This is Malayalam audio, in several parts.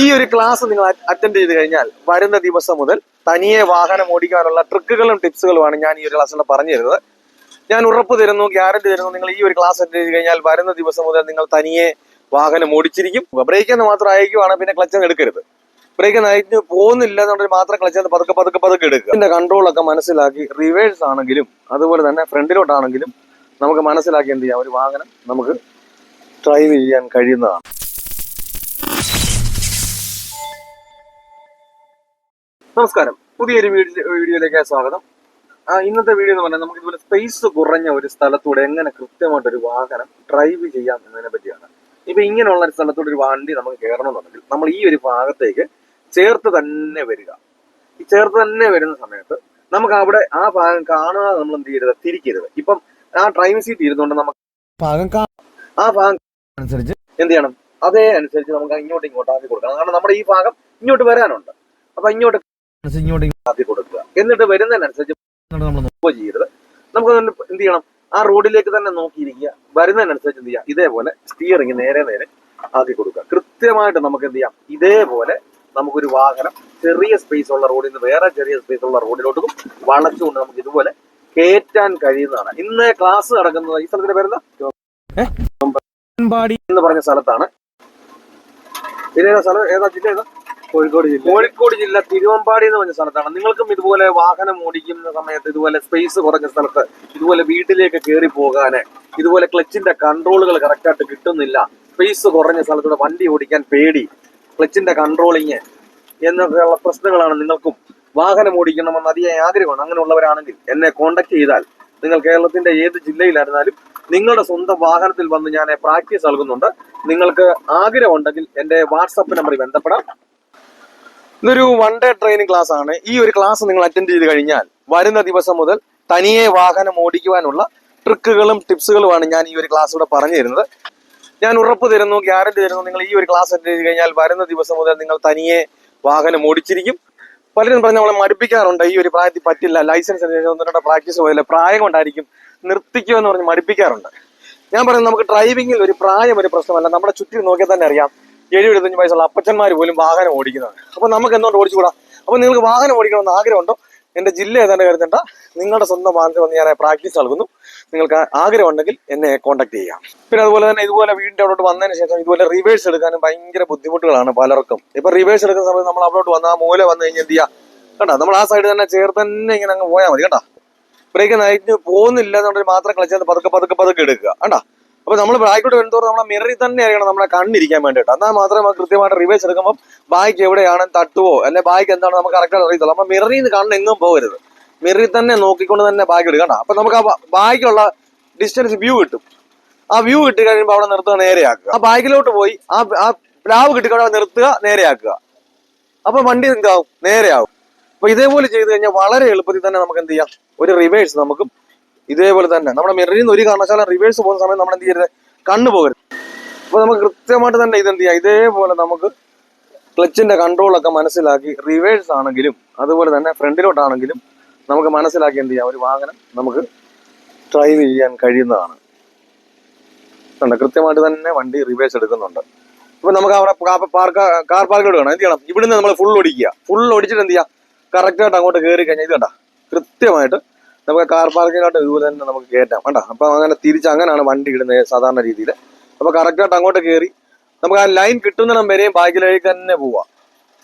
ഈ ഒരു ക്ലാസ് നിങ്ങൾ അറ്റൻഡ് ചെയ്ത് കഴിഞ്ഞാൽ വരുന്ന ദിവസം മുതൽ തനിയെ വാഹനം ഓടിക്കാനുള്ള ട്രിക്കുകളും ടിപ്സുകളുമാണ് ഞാൻ ഈ ഒരു ക്ലാസ്സിൽ പറഞ്ഞു തരുന്നത്. ഞാൻ ഉറപ്പ് തരുന്നു ഗ്യാരണ്ടി തരുന്നു നിങ്ങൾ ഈ ഒരു ക്ലാസ് അറ്റൻഡ് ചെയ്ത് കഴിഞ്ഞാൽ വരുന്ന ദിവസം മുതൽ നിങ്ങൾ തനിയെ വാഹനം ഓടിച്ചിരിക്കും. ബ്രേക്ക് എന്ന് മാത്രം അയക്കുവാണ് പിന്നെ ക്ലച്ച് എടുക്കരുത്. ബ്രേക്ക് നയിച്ച് പോകുന്നില്ല എന്നുണ്ടെങ്കിൽ മാത്രം ക്ലച്ച് പതുക്കെ പതുക്കെ പതുക്കെ എടുക്കുക. കൺട്രോൾ ഒക്കെ മനസ്സിലാക്കി റിവേഴ്സ് ആണെങ്കിലും അതുപോലെ തന്നെ ഫ്രണ്ടിലോട്ടാണെങ്കിലും നമുക്ക് മനസ്സിലാക്കി എന്ത് ചെയ്യാം? ഒരു വാഹനം നമുക്ക് ഡ്രൈവ് ചെയ്യാൻ കഴിയുന്നതാണ്. നമസ്കാരം. പുതിയൊരു വീഡിയോ വീഡിയോയിലേക്ക് സ്വാഗതം. ആ, ഇന്നത്തെ വീഡിയോ എന്ന് പറഞ്ഞാൽ നമുക്ക് ഇതുപോലെ സ്പേസ് കുറഞ്ഞ ഒരു സ്ഥലത്തൂടെ എങ്ങനെ കൃത്യമായിട്ട് ഒരു വാഹനം ഡ്രൈവ് ചെയ്യാം എന്നതിനെ പറ്റിയാണ്. ഇപ്പൊ ഇങ്ങനെയുള്ള ഒരു സ്ഥലത്തൂടെ ഒരു വണ്ടി നമുക്ക് കയറണമെന്നുണ്ടെങ്കിൽ നമ്മൾ ഈ ഒരു ഭാഗത്തേക്ക് ചേർത്ത് തന്നെ വരിക. ഈ ചേർത്ത് തന്നെ വരുന്ന സമയത്ത് നമുക്ക് അവിടെ ആ ഭാഗം കാണാതെ നമ്മൾ എന്ത് ചെയ്യരുത്? തിരിക്കരുത്. ഇപ്പം ആ ഡ്രൈവിംഗ് സീറ്റ് ഇരുന്നുകൊണ്ട് നമുക്ക് ഭാഗം ആ ഭാഗം അനുസരിച്ച് എന്ത് ചെയ്യണം? അതേ അനുസരിച്ച് നമുക്ക് ഇങ്ങോട്ട് ഇങ്ങോട്ട് ആക്കി കൊടുക്കണം. കാരണം നമ്മുടെ ഈ ഭാഗം ഇങ്ങോട്ട് വരാനുണ്ട്. അപ്പൊ ഇങ്ങോട്ട് ഇങ്ങോട്ട് കൊടുക്കുക. എന്നിട്ട് വരുന്നതിനനുസരിച്ച് നമ്മൾ മൂവ് ചെയ്യരുത്. നമുക്ക് എന്ത് ചെയ്യണം? ആ റോഡിലേക്ക് തന്നെ നോക്കിയിരിക്കുക. വരുന്നതിനനുസരിച്ച് എന്ത് ചെയ്യാം? ഇതേപോലെ സ്റ്റിയറിംഗ് നേരെ നേരെ ആക്കി കൊടുക്കുക. കൃത്യമായിട്ട് നമുക്ക് എന്ത് ചെയ്യാം? ഇതേപോലെ നമുക്കൊരു വാഹനം ചെറിയ സ്പേസ് ഉള്ള റോഡിൽ നിന്ന് വേറെ ചെറിയ സ്പേസ് ഉള്ള റോഡിലോട്ടും വളച്ചുകൊണ്ട് നമുക്ക് ഇതുപോലെ കയറ്റാൻ കഴിയുന്നതാണ്. ഇന്ന് ക്ലാസ് നടക്കുന്നത് ഈ സ്ഥലത്തിന്റെ പേരെന്താ? എന്ന് പറഞ്ഞ സ്ഥലത്താണ്. പിന്നെ സ്ഥലം? ഏതാ ജില്ല ഏതാ? കോഴിക്കോട് ജില്ല. കോഴിക്കോട് ജില്ല തിരുവമ്പാടി എന്ന് പറഞ്ഞ സ്ഥലത്താണ്. നിങ്ങൾക്കും ഇതുപോലെ വാഹനം ഓടിക്കുന്ന സമയത്ത് ഇതുപോലെ സ്പേസ് കുറഞ്ഞ സ്ഥലത്ത് ഇതുപോലെ വീട്ടിലേക്ക് കയറി പോകാന് ഇതുപോലെ ക്ലച്ചിന്റെ കൺട്രോളുകൾ കറക്റ്റായിട്ട് കിട്ടുന്നില്ല. സ്പേസ് കുറഞ്ഞ സ്ഥലത്തൂടെ വണ്ടി ഓടിക്കാൻ പേടി. ക്ലച്ചിന്റെ കൺട്രോളിങ് എന്നൊക്കെയുള്ള പ്രശ്നങ്ങളാണ് നിങ്ങൾക്കും. വാഹനം ഓടിക്കണമെന്ന് അതിയായ ആഗ്രഹമാണ്. അങ്ങനെയുള്ളവരാണെങ്കിൽ എന്നെ കോണ്ടാക്ട് ചെയ്താൽ നിങ്ങൾ കേരളത്തിന്റെ ഏത് ജില്ലയിലായിരുന്നാലും നിങ്ങളുടെ സ്വന്തം വാഹനത്തിൽ വന്ന് ഞാൻ പ്രാക്ടീസ് നൽകുന്നുണ്ട്. നിങ്ങൾക്ക് ആഗ്രഹമുണ്ടെങ്കിൽ എന്റെ വാട്സപ്പ് നമ്പറിൽ ബന്ധപ്പെടാം. ഇതൊരു വൺ ഡേ ട്രെയിനിങ് ക്ലാസ് ആണ്. ഈ ഒരു ക്ലാസ് നിങ്ങൾ അറ്റൻഡ് ചെയ്ത് കഴിഞ്ഞാൽ വരുന്ന ദിവസം മുതൽ തനിയെ വാഹനം ഓടിക്കുവാനുള്ള ട്രിക്കുകളും ടിപ്സുകളുമാണ് ഞാൻ ഈ ഒരു ക്ലാസ്സിലൂടെ പറഞ്ഞു തരുന്നത് ഞാൻ ഉറപ്പ് തരുന്നു ഗ്യാരണ്ടി തരുന്നു നിങ്ങൾ ഈ ഒരു ക്ലാസ് അറ്റൻഡ് ചെയ്ത് കഴിഞ്ഞാൽ വരുന്ന ദിവസം മുതൽ നിങ്ങൾ തനിയെ വാഹനം ഓടിച്ചിരിക്കും. പലരും പറഞ്ഞ നമ്മളെ മടുപ്പിക്കാറുണ്ട് ഈ ഒരു പ്രായത്തിൽ പറ്റില്ല ലൈസൻസ് ഒന്നിനോട് പ്രാക്ടീസ് പോയില്ല പ്രായം കൊണ്ടായിരിക്കും നിർത്തിക്കുക എന്ന് പറഞ്ഞ് മടുപ്പിക്കാറുണ്ട്. ഞാൻ പറയുന്നത് നമുക്ക് ഡ്രൈവിംഗിൽ ഒരു പ്രായം ഒരു പ്രശ്നമല്ല നമ്മുടെ ചുറ്റും നോക്കിയാൽ തന്നെ അറിയാം. എഴുപത്തഞ്ച് വയസ്സുള്ള അപ്പച്ചന്മാർ പോലും വാഹനം ഓടിക്കുന്നത് അപ്പൊ നമുക്ക് എന്തുകൊണ്ട് ഓടിച്ചുകൂടാ? അപ്പൊ നിങ്ങൾക്ക് വാഹനം ഓടിക്കണമെന്ന് ആഗ്രഹമുണ്ടോ? എന്റെ ജില്ല ഏതാണ്ട് കരുതണ്ട. നിങ്ങളുടെ സ്വന്തം വാഹനത്തിൽ വന്ന് ഞാൻ പ്രാക്ടീസ് നൽകുന്നു. നിങ്ങൾക്ക് ആഗ്രഹം ഉണ്ടെങ്കിൽ എന്നെ കോൺടാക്ട് ചെയ്യാം. പിന്നെ അതുപോലെ തന്നെ ഇതുപോലെ വീടിന്റെ അവിടോട്ട് വന്നതിന് ശേഷം ഇതുപോലെ റിവേഴ്സ് എടുക്കാനും ഭയങ്കര ബുദ്ധിമുട്ടുകളാണ് പലർക്കും. ഇപ്പൊ റിവേഴ്സ് എടുക്കുന്ന സമയത്ത് നമ്മൾ അവിടോട്ട് വന്ന് ആ മൂല വന്നു കഴിഞ്ഞാൽ എന്ത് ചെയ്യാം? കണ്ടോ? നമ്മൾ ആ സൈഡ് തന്നെ ചേർത്ത് തന്നെ ഇങ്ങനെ അങ്ങ് പോയാൽ മതി കണ്ടോ? ബ്രേക്ക് നയിച്ച് പോകുന്നില്ല എന്നുണ്ടെങ്കിൽ മാത്രം കളിച്ചാൽ പതുക്കെ പതുക്കെ പതുക്കെ എടുക്കുക കണ്ടോ? അപ്പൊ നമ്മൾ ബാക്കോട്ട് വരുന്നതോറും നമ്മളെ മിററിൽ തന്നെ ആയിരിക്കണം നമ്മളെ കണ്ണിരിക്കാൻ വേണ്ടിയിട്ട്. എന്നാൽ മാത്രമേ കൃത്യമായിട്ട് റിവേഴ്സ് എടുക്കുമ്പോൾ ബാക്ക് എവിടെയാണ് തട്ടുവോ അല്ലെ ബാക്ക് എന്താണ് നമുക്ക് കറക്റ്റായിട്ട് അറിയത്തുള്ളൂ. നമ്മൾ മിററിൽ നിന്ന് കണ്ണ് എങ്ങും പോകരുത് മിററിൽ തന്നെ നോക്കിക്കൊണ്ട് തന്നെ ബാക്ക് എടുക്കണം. അപ്പൊ നമുക്ക് ആ ബാക്കിലുള്ള ഡിസ്റ്റൻസ് വ്യൂ കിട്ടും. ആ വ്യൂ കിട്ടി കഴിയുമ്പോൾ അവിടെ നിർത്തുക നേരെയാക്കുക. ആ ബാക്കിലോട്ട് പോയി ആ ആ പ്ലാവ് കിട്ടിക്കൊണ്ട് നിർത്തുക നേരെയാക്കുക. അപ്പൊ വണ്ടി എന്താവും? നേരെയാവും. അപ്പൊ ഇതേപോലെ ചെയ്ത് കഴിഞ്ഞാൽ വളരെ എളുപ്പത്തിൽ തന്നെ നമുക്ക് എന്ത് ചെയ്യാം? ഒരു റിവേഴ്സ് നമുക്കും ഇതേപോലെ തന്നെ. നമ്മുടെ മിററിൽ നിന്ന് ഒരു കാരണവശാലും റിവേഴ്സ് പോകുന്ന സമയം നമ്മൾ എന്ത് ചെയ്യരുത്? കണ്ണു പോകരുത്. അപ്പൊ നമുക്ക് കൃത്യമായിട്ട് തന്നെ ഇതെന്ത് ചെയ്യാം? ഇതേപോലെ നമുക്ക് ക്ലച്ചിന്റെ കൺട്രോളൊക്കെ മനസ്സിലാക്കി റിവേഴ്സ് ആണെങ്കിലും അതുപോലെ തന്നെ ഫ്രണ്ടിലോട്ടാണെങ്കിലും നമുക്ക് മനസ്സിലാക്കി എന്ത് ചെയ്യാം? ഒരു വാഹനം നമുക്ക് ഡ്രൈവ് ചെയ്യാൻ കഴിയുന്നതാണ്. കണ്ടോ? കൃത്യമായിട്ട് തന്നെ വണ്ടി റിവേഴ്സ് എടുക്കുന്നുണ്ട്. ഇപ്പൊ നമുക്ക് അവിടെ പാർക്ക് കാർ പാർക്കിലോട്ട് വേണം എന്ത് ചെയ്യണം? ഇവിടുന്ന് നമ്മൾ ഫുൾ ഓടിക്കുക. ഫുൾ ഓടിച്ചിട്ട് എന്ത് ചെയ്യാം? കറക്റ്റായിട്ട് അങ്ങോട്ട് കയറി കഴിഞ്ഞാൽ ഇത് കണ്ട? കൃത്യമായിട്ട് നമുക്ക് കാർ പാർക്കിങ്ങിലോട്ട് ഇതുപോലെ തന്നെ നമുക്ക് കയറ്റാം വേണ്ട അപ്പൊ അങ്ങനെ തിരിച്ച് അങ്ങനെയാണ് വണ്ടി ഇടുന്നത് സാധാരണ രീതിയിൽ അപ്പോൾ കറക്റ്റായിട്ട് അങ്ങോട്ട് കയറി നമുക്ക് ആ ലൈൻ കിട്ടുന്നിടം വരെയും ബാക്കിലേക്ക് തന്നെ പോവാം.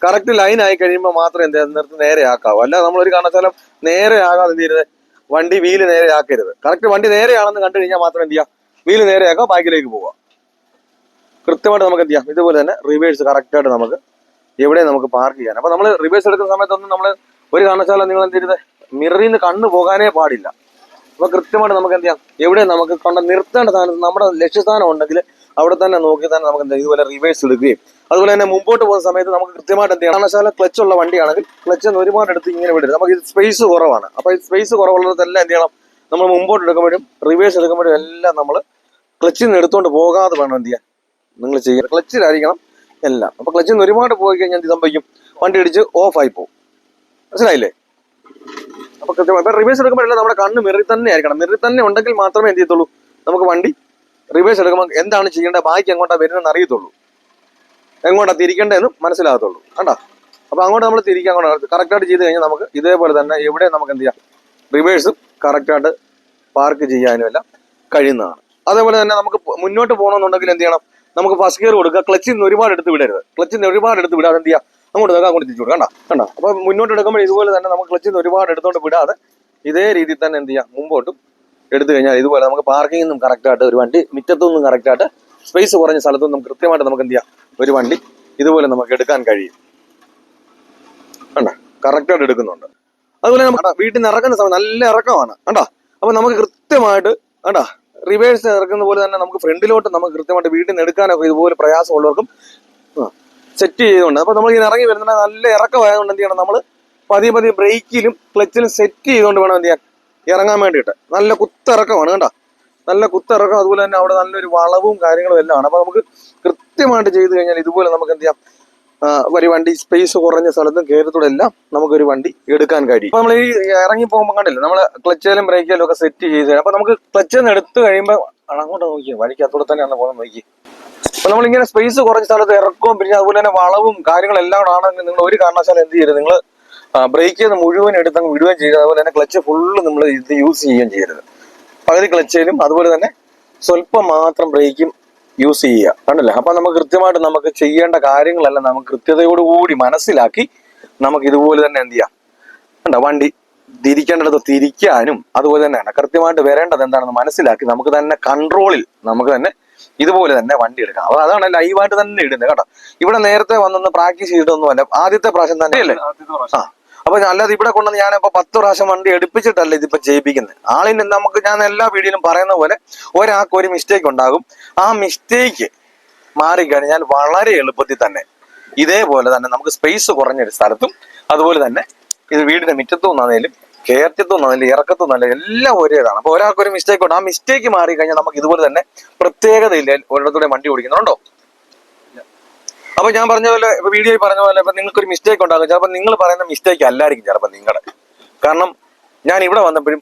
കറക്റ്റ് ലൈൻ ആയി കഴിയുമ്പോൾ മാത്രം എന്ത് നിർത്തി നേരെ ആക്കാവൂ. അല്ല നമ്മളൊരു കാരണത്താലും നേരെ ആകാതെ എന്ത് ചെയ്യരുത്? വണ്ടി വീൽ നേരെ ആക്കരുത്. കറക്റ്റ് വണ്ടി നേരെയാണെന്ന് കണ്ടു കഴിഞ്ഞാൽ മാത്രം എന്ത് ചെയ്യാം വീൽ നേരെ ആക്കാം ബാക്കിലേക്ക് പോവാം കൃത്യമായിട്ട് നമുക്ക് എന്ത് ചെയ്യാം? ഇതുപോലെ തന്നെ റിവേഴ്സ് കറക്റ്റായിട്ട് നമുക്ക് എവിടെ നമുക്ക് പാർക്ക് ചെയ്യാൻ അപ്പോൾ നമ്മൾ റിവേഴ്സ് എടുക്കുന്ന സമയത്തൊന്നും നമ്മൾ ഒരു കാരണവശാലും നിങ്ങൾ എന്ത് ചെയ്യരുത്? മിററിൽ കണ്ണ് പോകാനേ പാടില്ല. അപ്പൊ കൃത്യമായിട്ട് നമുക്ക് എന്ത് ചെയ്യാം? എവിടെ നമുക്ക് കണ്ട നിർത്തേണ്ട സ്ഥാനത്ത് നമ്മുടെ ലക്ഷ്യസ്ഥാനം ഉണ്ടെങ്കിൽ അവിടെ തന്നെ നോക്കി തന്നെ നമുക്ക് എന്താ ഇതുപോലെ റിവേഴ്സ് എടുക്കുകയും അതുപോലെ തന്നെ മുമ്പോട്ട് പോകുന്ന സമയത്ത് നമുക്ക് കൃത്യമായിട്ട് എന്ത് ചെയ്യണം? കാരണവശാല ക്ലച്ച് ഉള്ള വണ്ടിയാണെങ്കിൽ ക്ലച്ച് ഒരുപാട് എടുത്ത് ഇങ്ങനെ വിടരുത്. നമുക്ക് ഇത് സ്പേസ് കുറവാണ്. അപ്പൊ ഈ സ്പേസ് കുറവുള്ളതെല്ലാം എന്ത് ചെയ്യണം? നമ്മൾ മുമ്പോട്ട് എടുക്കുമ്പോഴും റിവേഴ്സ് എടുക്കുമ്പോഴും എല്ലാം നമ്മൾ ക്ലച്ചിൽ നിന്ന് എടുത്തുകൊണ്ട് പോകാതെ വേണം എന്ത് ചെയ്യാൻ. നിങ്ങൾ ചെയ്യുക ക്ലച്ചിലായിരിക്കണം എല്ലാം. അപ്പൊ ക്ലച്ചിൽ നിന്ന് ഒരുപാട് പോയി കഴിഞ്ഞാൽ എന്ത് സംഭവിക്കും? വണ്ടി ഇടിച്ച് ഓഫായി പോകും. മനസ്സിലായില്ലേ? അപ്പൊ കൃത്യമായി ഇപ്പൊ റിവേഴ്സ് എടുക്കുമ്പോഴല്ല നമ്മുടെ കണ്ണ് മെറി തന്നെ ആയിരിക്കണം. മെറി തന്നെ ഉണ്ടെങ്കിൽ മാത്രമേ എന്ത് ചെയ്യത്തുള്ളൂ? നമുക്ക് വണ്ടി റിവേഴ്സ് എടുക്കുമ്പോൾ എന്താണ് ചെയ്യേണ്ടത്? ബാക്കി എങ്ങോട്ടാ വരുന്നതെന്ന് അറിയത്തുള്ളൂ. എങ്ങോട്ടാ തിരിക്കേണ്ടതെന്ന് മനസ്സിലാകത്തുള്ളൂ. കണ്ടോ? അപ്പൊ അങ്ങോട്ട് നമ്മൾ തിരിക്കാൻ അങ്ങോട്ട് കറക്റ്റായിട്ട് ചെയ്ത് കഴിഞ്ഞാൽ നമുക്ക് ഇതേപോലെ തന്നെ എവിടെ നമുക്ക് എന്ത് ചെയ്യാം? റിവേഴ്സും കറക്റ്റായിട്ട് പാർക്ക് ചെയ്യാനും എല്ലാം കഴിയുന്നതാണ്. അതേപോലെ തന്നെ നമുക്ക് മുന്നോട്ട് പോകണമെന്നുണ്ടെങ്കിൽ എന്ത് ചെയ്യണം? നമുക്ക് ഫസ്റ്റ് ഗിയർ കൊടുക്കുക. ക്ലച്ചിൽ നിന്ന് ഒരുപാട് എടുത്ത് വിടരുത്. ക്ലച്ചിൽ നിന്ന് ഒരുപാട് എടുത്ത് വിടാതെ എന്ത് ചെയ്യാം? അങ്ങോട്ട് നോക്കാം അങ്ങോട്ട് തിരിച്ചു കൊടുക്കാം കണ്ടോ? കണ്ടോ? അപ്പോൾ മുന്നോട്ട് എടുക്കുമ്പോൾ ഇതുപോലെ തന്നെ നമുക്ക് ക്ലച്ചിൽ നിന്ന് ഒരുപാട് എടുത്തോണ്ട് വിടാതെ ഇതേ രീതിയിൽ തന്നെ എന്ത് ചെയ്യാം? മുമ്പോട്ടും എടുത്തു കഴിഞ്ഞാൽ ഇതുപോലെ നമുക്ക് പാർക്കിംഗ് നിന്നും കറക്റ്റായിട്ട് ഒരു വണ്ടി മുറ്റത്തുനിന്നും കറക്റ്റായിട്ട് സ്പേസ് കുറഞ്ഞ സ്ഥലത്തു നിന്നും കൃത്യമായിട്ട് നമുക്ക് എന്ത് ചെയ്യാം? ഒരു വണ്ടി ഇതുപോലെ നമുക്ക് എടുക്കാൻ കഴിയും. കണ്ടോ? കറക്റ്റായിട്ട് എടുക്കുന്നുണ്ട്. അതുപോലെ നമുക്ക് വീട്ടിൽ നിന്ന് ഇറക്കുന്ന സമയം നല്ല ഇറക്കമാണ്. കണ്ടോ? അപ്പൊ നമുക്ക് കൃത്യമായിട്ട് കണ്ടോ? റിവേഴ്സ് ഇറക്കുന്ന പോലെ തന്നെ നമുക്ക് ഫ്രണ്ടിലോട്ട് നമുക്ക് കൃത്യമായിട്ട് വീട്ടിൽ നിന്ന് എടുക്കാനൊക്കെ ഇതുപോലെ പ്രയാസമുള്ളവർക്കും സെറ്റ് ചെയ്തുകൊണ്ട്. അപ്പൊ നമ്മൾ ഇങ്ങനെ ഇറങ്ങി വരുന്ന നല്ല ഇറക്കമായതുകൊണ്ട് എന്ത് ചെയ്യണം നമ്മൾ പതിയെ പതിയെ ബ്രേക്കിലും ക്ലച്ചിലും സെറ്റ് ചെയ്തുകൊണ്ട് വേണം എന്ത് ചെയ്യാൻ? ഇറങ്ങാൻ വേണ്ടിയിട്ട്. നല്ല കുത്തിറക്കമാണ് കേട്ടോ നല്ല കുത്തിറക്കം അതുപോലെ തന്നെ അവിടെ നല്ലൊരു വളവും കാര്യങ്ങളും എല്ലാം ആണ്. അപ്പൊ നമുക്ക് കൃത്യമായിട്ട് ചെയ്തു കഴിഞ്ഞാൽ ഇതുപോലെ നമുക്ക് എന്ത് ചെയ്യാം? ഒരു വണ്ടി സ്പേസ് കുറഞ്ഞ സ്ഥലത്തും കയറത്തോടെ എല്ലാം നമുക്കൊരു വണ്ടി എടുക്കാൻ കഴിയും. അപ്പൊ നമ്മൾ ഈ ഇറങ്ങി പോകുമ്പോൾ കണ്ടില്ല നമ്മൾ ക്ലച്ചേലും ബ്രേക്കിലും ഒക്കെ സെറ്റ് ചെയ്ത് അപ്പൊ നമുക്ക് ക്ലച്ചിൽ നിന്ന് എടുത്തു കഴിയുമ്പോൾ അങ്ങോട്ട് അത്തോടെ വഴിക്കത്തോടെ തന്നെയാണ് പോകാൻ നോക്കി അപ്പൊ നമ്മളിങ്ങനെ സ്പേസ് കുറഞ്ഞ സ്ഥലത്ത് ഇറക്കും പിന്നെ അതുപോലെ തന്നെ വളവും കാര്യങ്ങളെല്ലാം ആണെങ്കിൽ നിങ്ങൾ ഒരു കാരണവശാലും എന്ത് ചെയ്യരുത്. നിങ്ങൾ ബ്രേക്ക് ചെയ്ത് മുഴുവൻ എടുത്ത് അങ്ങ് വിടുകയും ചെയ്യരുത് അതുപോലെ തന്നെ ക്ലച്ച് ഫുള്ള് നമ്മൾ ഇത് യൂസ് ചെയ്യുകയും ചെയ്യരുത്. പകുതി ക്ലച്ചിലും അതുപോലെ തന്നെ സ്വല്പം മാത്രം ബ്രേക്കും യൂസ് ചെയ്യുക. കണ്ടില്ലേ? അപ്പൊ നമുക്ക് കൃത്യമായിട്ട് നമുക്ക് ചെയ്യേണ്ട കാര്യങ്ങളെല്ലാം നമുക്ക് കൃത്യതയോടുകൂടി മനസ്സിലാക്കി നമുക്ക് ഇതുപോലെ തന്നെ എന്ത് ചെയ്യാം? കണ്ട? വണ്ടി തിരിക്കേണ്ടത് തിരിക്കാനും അതുപോലെ തന്നെയാണ്. കൃത്യമായിട്ട് വരേണ്ടത് എന്താണെന്ന് മനസ്സിലാക്കി നമുക്ക് തന്നെ കൺട്രോളിൽ നമുക്ക് തന്നെ ഇതുപോലെ തന്നെ വണ്ടി എടുക്കാം അപ്പൊ അതാണ് ലൈവായിട്ട് തന്നെ ഇടുന്നത് കേട്ടോ. ഇവിടെ നേരത്തെ വന്നൊന്ന് പ്രാക്ടീസ് ചെയ്തിട്ടൊന്നുമല്ല ആദ്യത്തെ പ്രാവശ്യം തന്നെ അല്ലേ ആ. അപ്പൊ അല്ലാതെ ഇവിടെ കൊണ്ടുവന്ന് ഞാനിപ്പോ പത്ത് പ്രാവശ്യം വണ്ടി എടുപ്പിച്ചിട്ടല്ല ഇതിപ്പോ ചെയ്യിപ്പിക്കുന്നത്. ആളിന് നമുക്ക് ഞാൻ എല്ലാ വീഡിയോയിലും പറയുന്ന പോലെ ഒരാൾക്ക് ഒരു മിസ്റ്റേക്ക് ഉണ്ടാകും. ആ മിസ്റ്റേക്ക് മാറിക്കഴിഞ്ഞാൽ വളരെ എളുപ്പത്തിൽ തന്നെ ഇതേപോലെ തന്നെ നമുക്ക് സ്പേസ് കുറഞ്ഞൊരു സ്ഥലത്തും അതുപോലെ തന്നെ ഇത് വീടിന്റെ മുറ്റത്തു നിന്നാണേലും കയറ്റത്തു നല്ല എല്ലാം ഒരേതാണ്. അപ്പൊ ഒരാൾക്ക് ഒരു മിസ്റ്റേക്ക് ഉണ്ട്. ആ മിസ്റ്റേക്ക് മാറി കഴിഞ്ഞാൽ നമുക്ക് ഇതുപോലെ തന്നെ പ്രത്യേകതയില്ല ഒരിടത്തൂടെ വണ്ടി ഓടിക്കുന്നുണ്ടോ? അപ്പൊ ഞാൻ പറഞ്ഞ പോലെ ഇപ്പൊ വീഡിയോയിൽ പറഞ്ഞ പോലെ ഇപ്പൊ നിങ്ങൾക്ക് ഒരു മിസ്റ്റേക്ക് ഉണ്ടാകും. ചിലപ്പോൾ നിങ്ങൾ പറയുന്ന മിസ്റ്റേക്ക് അല്ലായിരിക്കും ചിലപ്പോൾ നിങ്ങളുടെ കാരണം ഞാൻ ഇവിടെ വന്നപ്പോഴും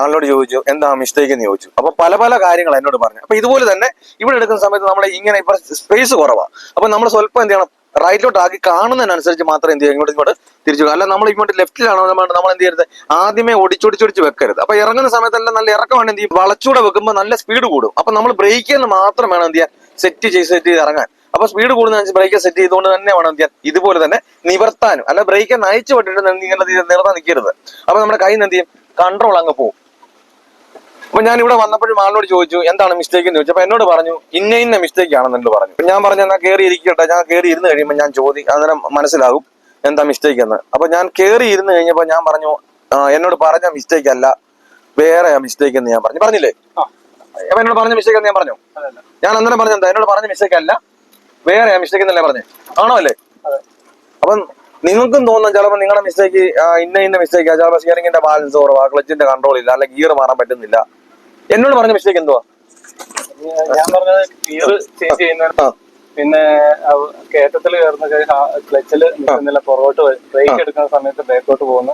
ആളിനോട് ചോദിച്ചു എന്താ മിസ്റ്റേക്ക് എന്ന് ചോദിച്ചു? അപ്പൊ പല പല കാര്യങ്ങൾ എന്നോട് പറഞ്ഞു. അപ്പൊ ഇതുപോലെ തന്നെ ഇവിടെ എടുക്കുന്ന സമയത്ത് നമ്മൾ ഇങ്ങനെ ഇപ്പൊ സ്പേസ് കുറവാണ് അപ്പൊ നമ്മൾ സ്വല്പം എന്ത് ചെയ്യണം? റൈറ്റിലോട്ട് ആക്കി കാണുന്നതിനനുസരിച്ച് മാത്രം എന്ത് ചെയ്യുക ഇങ്ങോട്ട് ഇങ്ങോട്ട് തിരിച്ചു അല്ല നമ്മൾ ഇങ്ങോട്ട് ലെഫ്റ്റിലാണോ? നമ്മൾ എന്ത് ചെയ്യരുത്? ആദ്യമേ ഒടിച്ചൊടിച്ചൊടിച്ച് വെക്കരുത്. അപ്പൊ ഇറങ്ങുന്ന സമയത്തെല്ലാം നല്ല ഇറക്കമാണ് എന്ത് ചെയ്യും? വളച്ചൂടെ വെക്കുമ്പോൾ നല്ല സ്പീഡ് കൂടും. അപ്പൊ നമ്മൾ ബ്രേക്ക് ചെയ്യുന്ന മാത്രം വേണം എന്ത് ചെയ്യാൻ? സെറ്റ് ചെയ്ത് സെറ്റ് ചെയ്ത് ഇറങ്ങാൻ. അപ്പൊ സ്പീഡ് കൂടുന്ന ബ്രേക്ക് സെറ്റ് ചെയ്തുകൊണ്ട് തന്നെ വേണം എന്ത് ചെയ്യാൻ? ഇതുപോലെ തന്നെ നിവർത്താനും. അല്ല ബ്രേക്ക് നയിച്ചു വിട്ടിട്ട് ഇങ്ങനെ നിർത്താൻ നിൽക്കരുത്. അപ്പൊ നമ്മുടെ കൈ എന്ത് ചെയ്യും? കൺട്രോൾ അങ്ങ് പോകും അപ്പൊ ഞാൻ ഇവിടെ വന്നപ്പോഴും ആളിനോട് ചോദിച്ചു എന്താണ് മിസ്റ്റേക്ക് എന്ന് ചോദിച്ചു അപ്പൊ എന്നോട് പറഞ്ഞു ഇന്ന ഇന്ന മിസ്റ്റേക്ക് ആണെന്ന് എന്നോട് പറഞ്ഞു ഞാൻ പറഞ്ഞു എന്നാ കയറി ഇരിക്കട്ടെ ഞാൻ കയറി ഇരുന്ന് കഴിയുമ്പോൾ ഞാൻ ചോദി അന്നേരം മനസ്സിലാകും എന്താ മിസ്റ്റേക്ക് എന്ന്. അപ്പൊ ഞാൻ കയറി ഇരുന്ന് കഴിഞ്ഞപ്പോ ഞാൻ പറഞ്ഞു എന്നോട് പറഞ്ഞ മിസ്റ്റേക്ക് അല്ല വേറെ മിസ്റ്റേക്ക് എന്ന് ഞാൻ പറഞ്ഞു. പറഞ്ഞില്ലേ? അപ്പൊ എന്നോട് പറഞ്ഞ മിസ്റ്റേക്ക് എന്ന് ഞാൻ പറഞ്ഞു. ഞാൻ അന്നേരം പറഞ്ഞു എന്താ എന്നോട് പറഞ്ഞ മിസ്റ്റേക്ക് അല്ല വേറെ മിസ്റ്റേക്ക് എന്നല്ലേ പറഞ്ഞു? ആണോ അല്ലേ? അപ്പം നിങ്ങൾക്കും തോന്നും ചിലപ്പോൾ നിങ്ങളുടെ മിസ്റ്റേക്ക് ഇന്ന ഇന്ന മിസ്റ്റേക്ക് ചിലപ്പോൾ സ്റ്റിയറിംഗിന്റെ ബാലൻസ് കുറവാ ക്ലച്ചിന്റെ കൺട്രോൾ ഇല്ല അല്ലെങ്കിൽ ഗിയർ മാറാൻ പറ്റുന്നില്ല. എന്നോട് പറഞ്ഞ മിസ്റ്റേക്ക് എന്തുവാ? ഞാൻ പറഞ്ഞത് ഗിയർ ചേഞ്ച് ചെയ്യുന്ന. പിന്നെ കയറ്റത്തിൽ കയറുന്ന ക്ലച്ചിൽ നിൽക്കുന്നില്ല പുറകോട്ട് ബ്രേക്ക് എടുക്കുന്ന സമയത്ത് ബാക്കോട്ട് പോകുന്നു.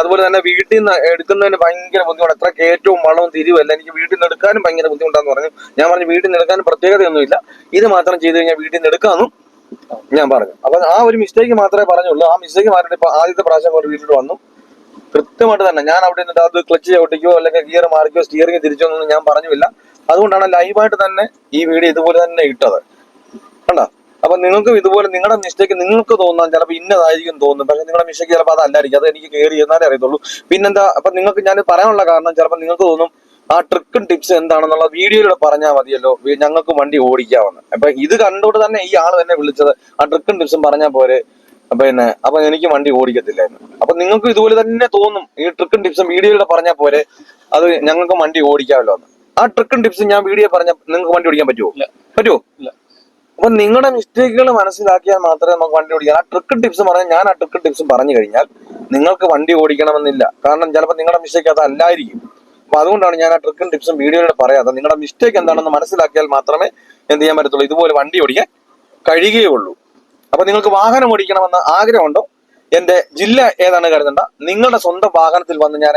അതുപോലെ തന്നെ വീട്ടിൽ നിന്ന് എടുക്കുന്നതിന് ഭയങ്കര ബുദ്ധിമുട്ട് എത്ര കയറ്റവും വളവും തിരിവല്ല എനിക്ക് വീട്ടിൽ നിന്ന് എടുക്കാനും ഭയങ്കര ബുദ്ധിമുട്ടാന്ന് പറഞ്ഞു. ഞാൻ പറഞ്ഞു വീട്ടിൽ നിന്ന് എടുക്കാനും പ്രത്യേകതയൊന്നുമില്ല. ഇത് മാത്രം ചെയ്ത് കഴിഞ്ഞാൽ വീട്ടിൽ നിന്ന് എടുക്കാമെന്നും ഞാൻ പറഞ്ഞു. അപ്പൊ ആ ഒരു മിസ്റ്റേക്ക് മാത്രമേ പറഞ്ഞുള്ളൂ. ആ മിസ്റ്റേക്ക് മാറിയിട്ട് ഇപ്പൊ ആദ്യത്തെ പ്രാവശ്യം കൊണ്ട് വീട്ടിൽ വന്നു. കൃത്യമായിട്ട് തന്നെ ഞാൻ അവിടെ നിന്നിട്ട് അത് ക്ലച്ച് ചവിട്ടിക്കോ അല്ലെങ്കിൽ ഗിയർ മാറിക്കോ സ്റ്റിയറിംഗ് തിരിച്ചോ എന്നൊന്നും ഞാൻ പറഞ്ഞില്ല അതുകൊണ്ടാണ് ലൈവായിട്ട് തന്നെ ഈ വീഡിയോ ഇതുപോലെ തന്നെ ഇട്ടത്. കണ്ടോ? അപ്പൊ നിങ്ങൾക്കും ഇതുപോലെ നിങ്ങളുടെ മിസ്റ്റേക്ക് നിങ്ങൾക്ക് തോന്നാൻ ചിലപ്പോൾ ഇന്നതായിരിക്കും തോന്നും. പക്ഷെ നിങ്ങളുടെ മിസ്റ്റേക്ക് ചിലപ്പോൾ അതല്ലായിരിക്കും. അത് എനിക്ക് കയറി എന്നാലേ അറിയത്തുള്ളൂ. പിന്നെന്താ? അപ്പൊ നിങ്ങൾക്ക് ഞാൻ പറയാനുള്ള കാരണം ചിലപ്പോൾ നിങ്ങൾക്ക് തോന്നും ആ ട്രിക്കും ടിപ്സ് എന്താണെന്നുള്ള വീഡിയോയിലൂടെ പറഞ്ഞാൽ മതിയല്ലോ. ഞങ്ങൾക്ക് വണ്ടി ഓടിക്കാമെന്ന്. അപ്പൊ ഇത് കണ്ടുകൊണ്ട് തന്നെ ഈ ആൾ തന്നെ വിളിച്ചത് ആ ട്രിക്കും ടിപ്സും പറഞ്ഞാൽ പോരെ. പിന്നെ അപ്പൊ എനിക്ക് വണ്ടി ഓടിക്കത്തില്ലായിരുന്നു. അപ്പൊ നിങ്ങൾക്ക് ഇതുപോലെ തന്നെ തോന്നും ഈ ട്രിക്കും ടിപ്സും വീഡിയോയിലൂടെ പറഞ്ഞാൽ പോലെ അത് ഞങ്ങൾക്ക് വണ്ടി ഓടിക്കാമല്ലോ എന്ന്. ആ ട്രിക്കും ടിപ്സും ഞാൻ വീഡിയോ പറഞ്ഞ നിങ്ങൾക്ക് വണ്ടി ഓടിക്കാൻ പറ്റുമോ. പറ്റുമോ. അപ്പൊ നിങ്ങളുടെ മിസ്റ്റേക്കുകൾ മനസ്സിലാക്കിയാൽ മാത്രമേ നമുക്ക് വണ്ടി ഓടിക്കാൻ ആ ട്രിക്കും ടിപ്സ് പറഞ്ഞാൽ ഞാൻ ആ ട്രിക്കും ടിപ്സും പറഞ്ഞു കഴിഞ്ഞാൽ നിങ്ങൾക്ക് വണ്ടി ഓടിക്കണമെന്നില്ല. കാരണം ചിലപ്പോൾ നിങ്ങളുടെ മിസ്റ്റേക്ക് അതല്ലായിരിക്കും അപ്പൊ അതുകൊണ്ടാണ് ഞാൻ ആ ട്രിക്കും ടിപ്സും വീഡിയോയിലൂടെ പറയാതെ നിങ്ങളുടെ മിസ്റ്റേക്ക് എന്താണെന്ന് മനസ്സിലാക്കിയാൽ മാത്രമേ എന്ത് ചെയ്യാൻ പറ്റത്തുള്ളൂ? ഇതുപോലെ വണ്ടി ഓടിക്കാൻ കഴിയുകയുള്ളൂ. അപ്പൊ നിങ്ങൾക്ക് വാഹനം ഓടിക്കണമെന്ന് ആഗ്രഹമുണ്ടോ? എന്റെ ജില്ല ഏതാണ് കരുതണ്ട. നിങ്ങളുടെ സ്വന്തം വാഹനത്തിൽ വന്ന് ഞാൻ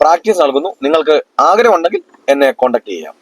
പ്രാക്ടീസ് നൽകുന്നു. നിങ്ങൾക്ക് ആഗ്രഹമുണ്ടെങ്കിൽ എന്നെ കോൺടാക്ട് ചെയ്യാം.